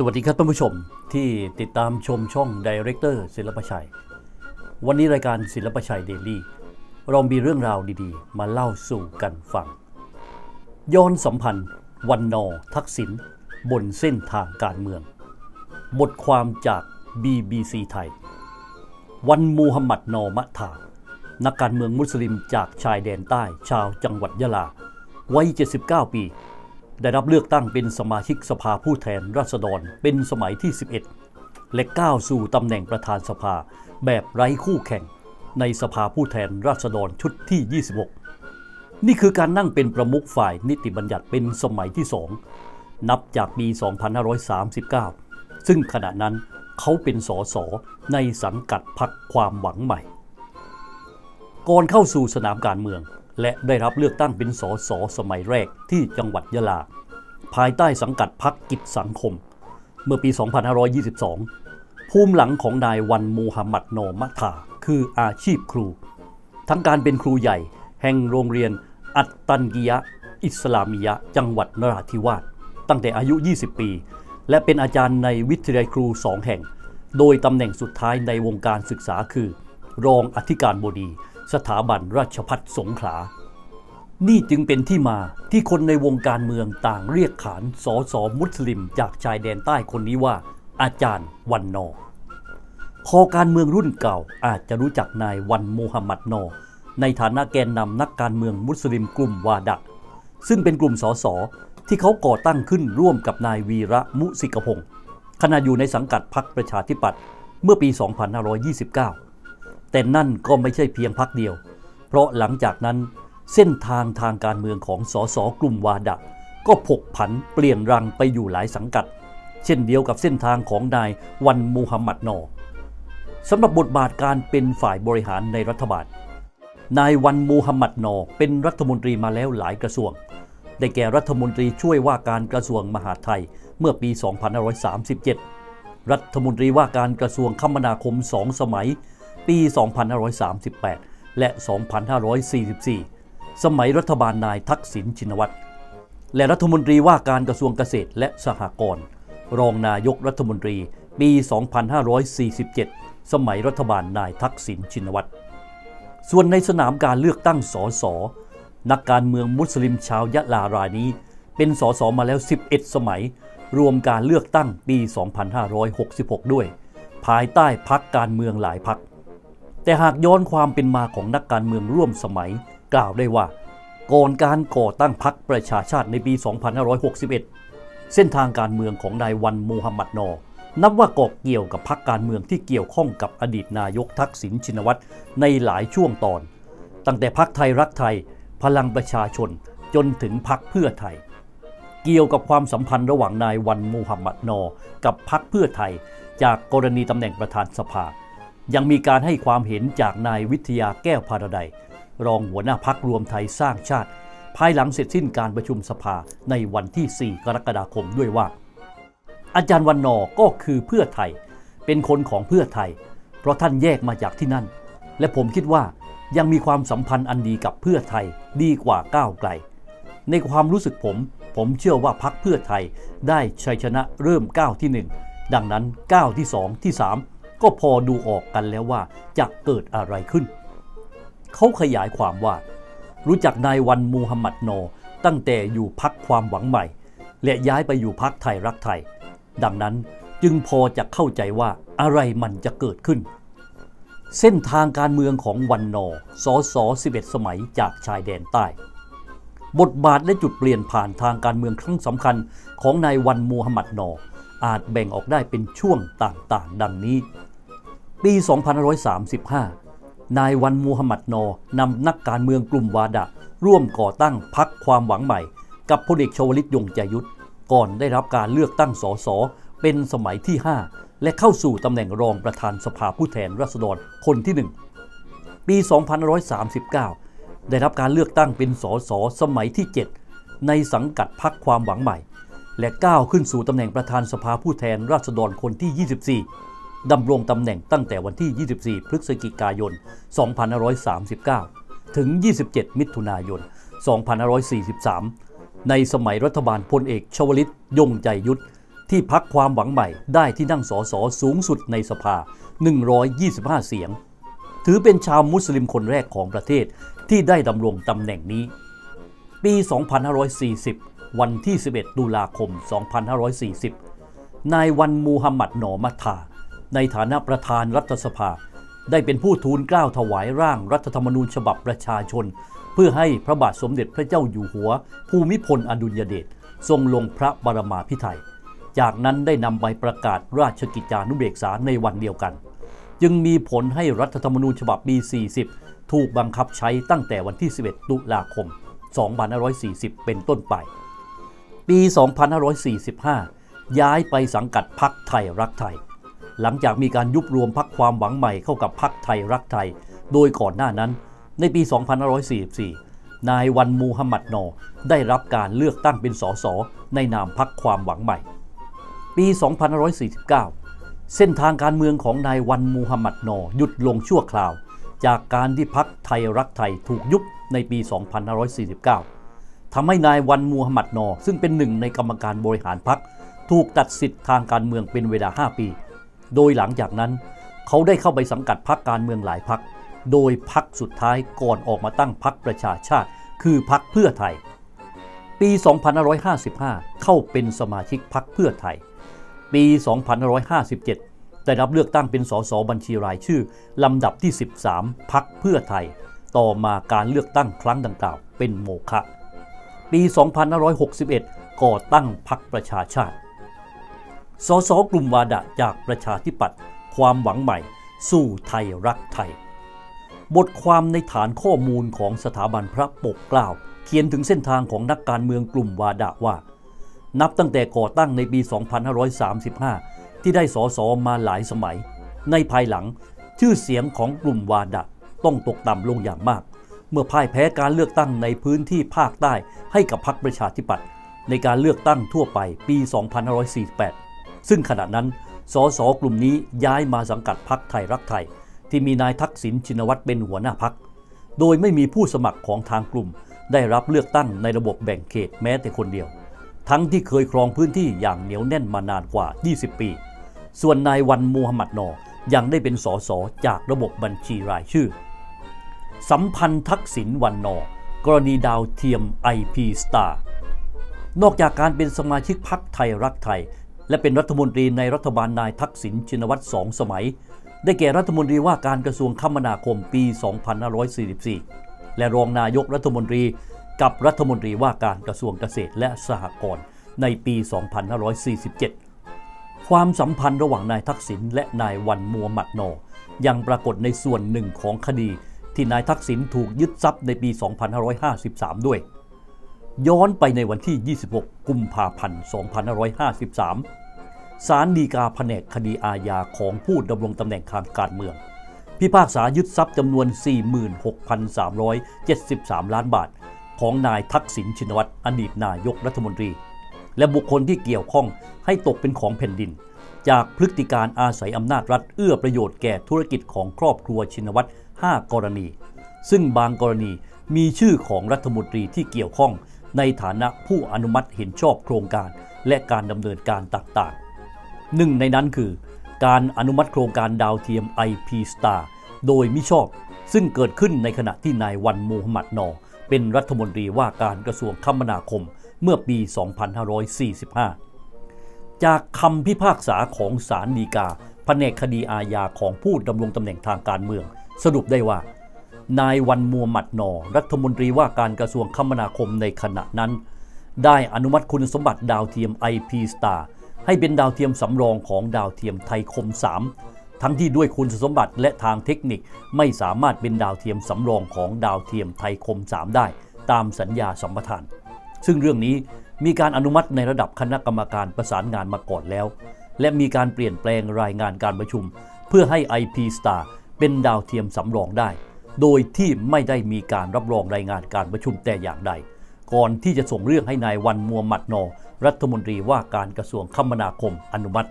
สวัสดีครับท่านผู้ชมที่ติดตามชมช่องดีเรคเตอร์ศิลปชัย วันนี้รายการศิลปชัยเดลี่เรามีเรื่องราวดีๆ มาเล่าสู่กันฟัง ย้อนสัมพันธ์ วันนอทักษิณบนเส้นทางการเมือง บทความจาก BBC ไทย วันมูฮัมหมัดนอมะถานักการเมืองมุสลิมจากชายแดนใต้ชาวจังหวัดยะลา วัย 79 ปี ได้รับเลือกตั้งเป็นสมาชิกสภาผู้แทนราษฎรเป็นสมัยที่ 11 และก้าวสู่ตำแหน่งประธานสภาแบบไร้คู่แข่ง ในสภาผู้แทนราษฎรชุดที่ 26 นี่คือการนั่งเป็นประมุขฝ่ายนิติบัญญัติเป็นสมัยที่สองนับจากปี 2539 ซึ่งขณะนั้นเขาเป็นสสในสังกัดพรรคความหวังใหม่ ก่อนเข้าสู่สนามการเมือง และได้รับเลือกตั้งเป็นสสสมัยแรกที่จังหวัดยะลา ภายใต้สังกัดพรรคกิจสังคม เมื่อปี 2522 ภูมิหลังของนายวันมูฮัมหมัดนอมะถาคืออาชีพครู ทั้งการเป็นครูใหญ่แห่งโรงเรียนอัตตันกิยะ อิสลามิยะ จังหวัดนราธิวาสตั้งแต่อายุ 20 ปี และเป็นอาจารย์ในวิทยาลัยครูสองแห่ง โดยตำแหน่งสุดท้ายในวงการศึกษาคือ รองอธิการบดี สถาบันราชพัฒสงขลา นี่จึงเป็นที่มาที่คนในวงการเมืองต่างเรียกขานสอสอมุสลิม จากชายแดนใต้คนนี้ว่า อาจารย์วันนอ คอการเมืองรุ่นเก่าอาจจะรู้จักนายวันโมฮัมหมัดนอ ในฐานะแกนนำนักการเมืองมุสลิมกลุ่มวาดะ ซึ่งเป็นกลุ่มสสที่เขาก่อตั้งขึ้นร่วมกับนายวีระมุสิกพงศ์ขณะอยู่ในสังกัดพรรคประชาธิปัตย์เมื่อปี 2529 แต่นั่นก็ไม่ใช่เพียงพรรคเดียว เพราะหลังจากนั้นเส้นทางทางการเมืองของสสกลุ่มวาดะก็ผกผันเปลี่ยนรังไปอยู่หลายสังกัด เช่นเดียวกับเส้นทางของนายวันมูฮัมหมัดนอสำหรับบทบาทการเป็นฝ่ายบริหารในรัฐบาล นายวันมูฮัมหมัดนอเป็นรัฐมนตรีมาแล้วหลายกระทรวง ได้แก่รัฐมนตรีช่วยว่าการกระทรวงมหาดไทยเมื่อปี 2537 รัฐมนตรีว่าการกระทรวงคมนาคมสองสมัย ปี 2538 และ 2544 สมัยรัฐบาลนายทักษิณชินวัตร และรัฐมนตรีว่าการกระทรวงเกษตรและสหกรณ์ รองนายกรัฐมนตรี ปี 2547 สมัยรัฐบาลนายทักษิณชินวัตร ส่วนในสนามการเลือกตั้งสส นักการเมืองมุสลิมชาวยะลารายนี้ เป็นสสมาแล้ว 11 สมัย รวมการเลือกตั้งปี 2566 ด้วยภายใต้พักการเมืองหลายพัก แต่หากย้อนความเป็นมาของนักการเมืองร่วมสมัย กล่าวได้ว่า ก่อนการก่อตั้งพรรคประชาชาติในปี 2561 เส้นทางการเมืองของนายวันมูฮัมหมัดนอ นับว่าก่อเกี่ยวกับพรรคการเมืองที่เกี่ยวข้องกับอดีตนายกทักษิณชินวัตรในหลายช่วงตอน ตั้งแต่พรรคไทยรักไทย พลังประชาชน จนถึงพรรคเพื่อไทย เกี่ยวกับความสัมพันธ์ระหว่างนายวันมูฮัมหมัดนอ กับพรรคเพื่อไทย จากกรณีตำแหน่งประธานสภา ยังมีการให้ความเห็นจากนายวิทยาแก้วพาราไดยรองหัวหน้าพักรวมไทยสร้างชาติ ภายหลังเสร็จสิ้นการประชุมสภาในวันที่ 4 กรกฎาคมด้วยว่า อาจารย์วันนอก็คือเพื่อไทย เป็นคนของเพื่อไทย เพราะท่านแยกมาจากที่นั่น และผมคิดว่ายังมีความสัมพันธ์อันดีกับเพื่อไทยดีกว่าก้าวไกล ในความรู้สึกผม ผมเชื่อว่าพักเพื่อไทยได้ชัยชนะเริ่มก้าวที่ 1 ดังนั้นก้าวที่ 2 ที่ 3 ก็พอดูออกกันแล้วว่าจะเกิดอะไรขึ้น เขาขยายความว่า รู้จักนายวันมูฮัมหมัดนอตั้งแต่อยู่พักความหวังใหม่ และย้ายไปอยู่พักไทยรักไทย ดังนั้นจึงพอจะเข้าใจว่าอะไรมันจะเกิดขึ้น เส้นทางการเมืองของวันนอสอสอ11 สมัยจากชายแดนใต้ บทบาทและจุดเปลี่ยนผ่านทางการเมืองครั้งสำคัญของนายวันมูฮัมหมัดนออาจแบ่งออกได้เป็นช่วงต่างๆ ดังนี้ ปี 2535 นายวันมูฮัมหมัดนอนำนักการเมืองกลุ่มวาดะ ร่วมก่อตั้งพักความหวังใหม่ กับพลเอกชวลิตยงใจยุทธก่อนได้รับการเลือกตั้งสสเป็นสมัยที่ 5 และเข้าสู่ตำแหน่งรองประธานสภาผู้แทนราษฎรคนที่ 1 ปี 2539 ได้รับการเลือกตั้งเป็นสสสมัยที่ 7 ในสังกัดพักความหวังใหม่ และก้าวขึ้นสู่ตำแหน่งประธานสภาผู้แทนราษฎรคนที่ 24 ดำรงตำแหน่งตั้งแต่วันที่ 24 พฤศจิกายน 2539 ถึง 27 มิถุนายน 2543 ในสมัยรัฐบาลพลเอกชวลิตยงใจยุทธที่พักความหวังใหม่ได้ที่นั่งสอสอสูงสุดในสภา 125 เสียง ถือเป็นชาวมุสลิมคนแรกของประเทศที่ได้ดำรงตำแหน่งนี้ ปี 2540 วันที่ 11 ตุลาคม 2540 นายวันมูฮัมหมัดหนอมัทา ในฐานะประธานรัฐสภา ได้เป็นผู้ทูลเกล้าถวายร่างรัฐธรรมนูญฉบับประชาชน เพื่อให้พระบาทสมเด็จพระเจ้าอยู่หัว ภูมิพลอดุลยเดชทรงลงพระบรมาภิไธยจากนั้นได้นำใบประกาศราชกิจจานุเบกษาในวันเดียวกัน จึงมีผลให้รัฐธรรมนูญฉบับปี 40 ถูกบังคับใช้ตั้งแต่วันที่ 11 ตุลาคม 2540 เป็นต้นไป ปี 2545 ย้ายไปสังกัดพักไทยรักไทย หลังจากมีการยุบรวมพักความหวังใหม่เข้ากับพักไทยรักไทย โดยก่อนหน้านั้น ในปี 2544 นายวันมูฮัมหมัดนอ ได้รับการเลือกตั้งเป็นสสในนามพักความหวังใหม่ ปี 2549 เส้นทางการเมืองของนายวันมูฮัมหมัดนอหยุดลงชั่วคราว จากการที่พักไทยรักไทยถูกยุบในปี 2549 ทำให้นายวันมูฮัมหมัดนอ ซึ่งเป็นหนึ่งในกรรมการบริหารพักถูกตัดสิทธิ์ทางการเมืองเป็นเวลา 5 ปี โดยหลังจากนั้น เขาได้เข้าไปสังกัดพักการเมืองหลายพักโดยพักสุดท้ายก่อนออกมาตั้งพักประชาชาติ คือพักเพื่อไทย ปี 2555 เข้าเป็นสมาชิกพักเพื่อไทย ปี 2557 ได้รับเลือกตั้งเป็นสสบัญชีรายชื่อ ลำดับที่ 13พักเพื่อไทย ต่อมาการเลือกตั้งครั้งดังกล่าวเป็นโมฆะปี 2561 ก่อตั้งพักประชาชาติ สสกลุ่มวาดะจากประชาธิปัตย์ความหวังใหม่ สู่ไทยรักไทย บทความในฐานข้อมูลของสถาบันพระปกเกล้าเขียนถึงเส้นทางของนักการเมืองกลุ่มวาดะว่า นับตั้งแต่ก่อตั้งในปี 2535 ที่ได้สอสอมาหลายสมัย ในภายหลังชื่อเสียงของกลุ่มวาดะต้องตกต่ำลงอย่างมาก เมื่อพ่ายแพ้การเลือกตั้งในพื้นที่ภาคใต้ให้กับพรรคประชาธิปัตย์ในการเลือกตั้งทั่วไปปี 2548 ซึ่งขณะนั้น สสกลุ่มนี้ย้ายมาสังกัดพรรคไทยรักไทย ที่มีนายทักษิณชินวัตรเป็นหัวหน้าพรรคโดยไม่มีผู้สมัครของทางกลุ่ม ได้รับเลือกตั้งในระบบแบ่งเขตแม้แต่คนเดียว ทั้งที่เคยครองพื้นที่อย่างเหนียวแน่นมานานกว่า 20 ปี ส่วนนายวันมูฮัมหมัดนอยังได้เป็นสสจากระบบบัญชีรายชื่อ สัมพันธ์ทักษิณวันนอกรณีดาวเทียม IP Star นอกจากการเป็นสมาชิกพรรคไทยรักไทย และเป็นรัฐมนตรีในรัฐบาลนายทักษิณชินวัตรสองสมัย ได้แก่รัฐมนตรีว่าการกระทรวงคมนาคมปี 2544 และรองนายกรัฐมนตรีกับรัฐมนตรีว่าการกระทรวงเกษตรและสหกรณ์ในปี 2547 ความสัมพันธ์ระหว่างนายทักษิณและนายวันมัวหมัดนอ ยังปรากฏในส่วนหนึ่งของคดีที่นายทักษิณถูกยึดทรัพย์ในปี 2553 ด้วย ย้อนไปในวันที่ 26 กุมภาพันธ์ 2553 ศาลฎีกาแผนกคดีอาญาของผู้ดำรงตำแหน่งทางการเมือง พิพากษายึดทรัพย์จำนวน 46,373 ล้านบาท ของนายทักษิณชินวัตรอดีตนายกรัฐมนตรี และบุคคลที่เกี่ยวข้องให้ตกเป็นของแผ่นดิน จากพฤติการอาศัยอำนาจรัฐเอื้อประโยชน์แก่ธุรกิจของครอบครัวชินวัตร5กรณี ซึ่งบางกรณีมีชื่อของรัฐมนตรีที่เกี่ยวข้อง ในฐานะผู้อนุมัติเห็นชอบโครงการและการดำเนินการต่างๆ หนึ่งในนั้นคือ การอนุมัติโครงการดาวเทียม IP Star โดยมิชอบ ซึ่งเกิดขึ้นในขณะที่นายวันมูฮัมหมัดนอ เป็นรัฐมนตรีว่าการกระทรวงคมนาคมเมื่อปี 2545 จากคำพิพากษาของศาลฎีกาแผนกคดีอาญาของผู้ดำรงตำแหน่งทางการเมือง สรุปได้ว่า นายวันมัวหมัดนอ รัฐมนตรีว่าการกระทรวงคมนาคมในขณะนั้น ได้อนุมัติคุณสมบัติดาวเทียม IP Star ให้เป็นดาวเทียมสำรองของดาวเทียมไทยคม 3 ทั้งที่ด้วยคุณสมบัติและทางเทคนิคไม่สามารถเป็นดาวเทียมสำรองของดาวเทียมไทยคม 3 ได้ ตามสัญญาสัมปทาน ซึ่งเรื่องนี้มีการอนุมัติในระดับคณะกรรมการประสานงานมาก่อนแล้ว และมีการเปลี่ยนแปลงรายงานการประชุม เพื่อให้ IP Star เป็นดาวเทียมสำรองได้ โดยที่ไม่ได้มีการรับรองรายงานการประชุมแต่อย่างใด ก่อนที่จะส่งเรื่องให้นายวันมัวหมัดนอ รัฐมนตรีว่าการกระทรวงคมนาคมอนุมัติ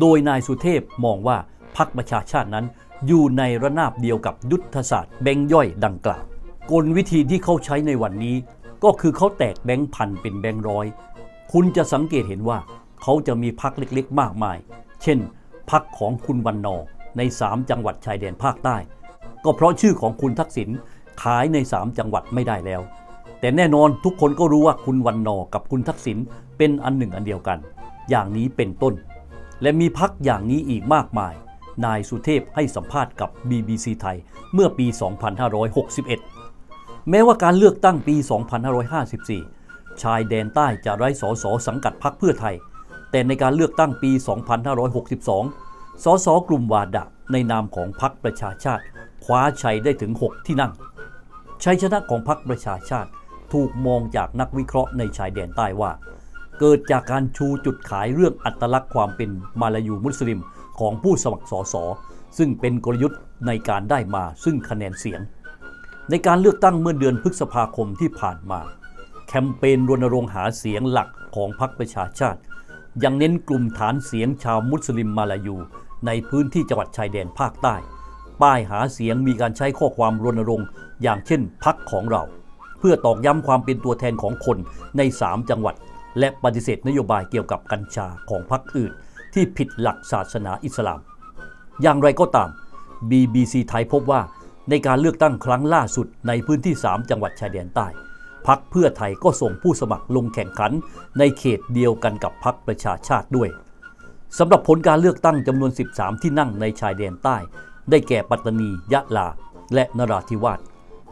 โดยนายสุเทพมองว่าพรรคประชาชาตินั้น อยู่ในระนาบเดียวกับยุทธศาสตร์แบงค์ย่อยดังกล่าวกลวิธีที่เขาใช้ในวันนี้ ก็คือเขาแตกแบงค์พันเป็นแบงค์ร้อย คุณจะสังเกตเห็นว่าเขาจะมีพักเล็กๆ มากมาย เช่นพักของคุณวันนอใน 3 จังหวัดชายแดนภาคใต้ ก็เพราะชื่อของคุณทักษิณขายใน 3 จังหวัดไม่ได้แล้ว แต่แน่นอนทุกคนก็รู้ว่าคุณวันนอกับคุณทักษิณเป็นอันหนึ่งอันเดียวกัน อย่างนี้เป็นต้น และมีพักอย่างนี้อีกมากมาย นายสุเทพให้สัมภาษณ์กับ BBC ไทยเมื่อปี 2561 แม้ว่าการเลือกตั้งปี 2554 ชายแดนใต้จะไร้สอสอสังกัดพรรคเพื่อไทย แต่ในการเลือกตั้งปี 2562 สสกลุ่มวาดะในนามของพรรคประชาชาติ คว้าชัยได้ถึง 6 ที่นั่ง ชัยชนะของพรรคประชาชาติถูกมองจากนักวิเคราะห์ในชายแดนใต้ว่า เกิดจากการชูจุดขายเรื่องอัตลักษณ์ความเป็นมาลายูมุสลิมของผู้สมัครสสซึ่งเป็นกลยุทธ์ในการได้มาซึ่งคะแนนเสียง ในการเลือกตั้งเมื่อเดือนพฤษภาคมที่ผ่านมา แคมเปญรณรงค์หาเสียงหลักของพรรคประชาชาติ ยังเน้นกลุ่มฐานเสียงชาวมุสลิมมาลายู ในพื้นที่จังหวัดชายแดนภาคใต้ ป้ายหาเสียงมีการใช้ข้อความรณรงค์ อย่างเช่นพักของเรา เพื่อตอกย้ำความเป็นตัวแทนของคนใน 3 จังหวัด และปฏิเสธนโยบายเกี่ยวกับกัญชาของพรรคอื่น ที่ผิดหลักศาสนาอิสลาม อย่างไรก็ตาม BBC ไทยพบว่าในการเลือกตั้งครั้งล่าสุดในพื้นที่ 3 จังหวัดชายแดนใต้พักเพื่อไทยก็ส่งผู้สมัครลงแข่งขัน ในเขตเดียวกันกับพักประชาชาติด้วยสำหรับผลการเลือกตั้งจำนวน 13 ที่นั่งในชายแดนใต้ ได้แก่ปัตตานี ยะลา และนราธิวาส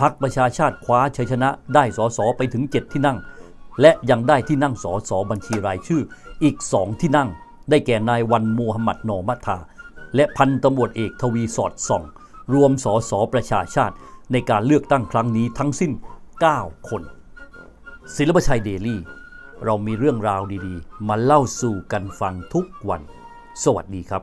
พักประชาชาติคว้าชัยชนะได้สสไปถึง 7 ที่นั่ง และยังได้ที่นั่งสสบัญชีรายชื่ออีก 2 ที่นั่ง ได้แก่นายวันมูฮัมหมัดนอมัทา และพันตำรวจเอกทวีสอดส่อง รวมสสประชาชาติในการเลือกตั้งครั้งนี้ทั้งสิ้น 9 คน ศิลปชัยเดลี่ เรามีเรื่องราวดีๆ มาเล่าสู่กันฟังทุกวัน สวัสดีครับ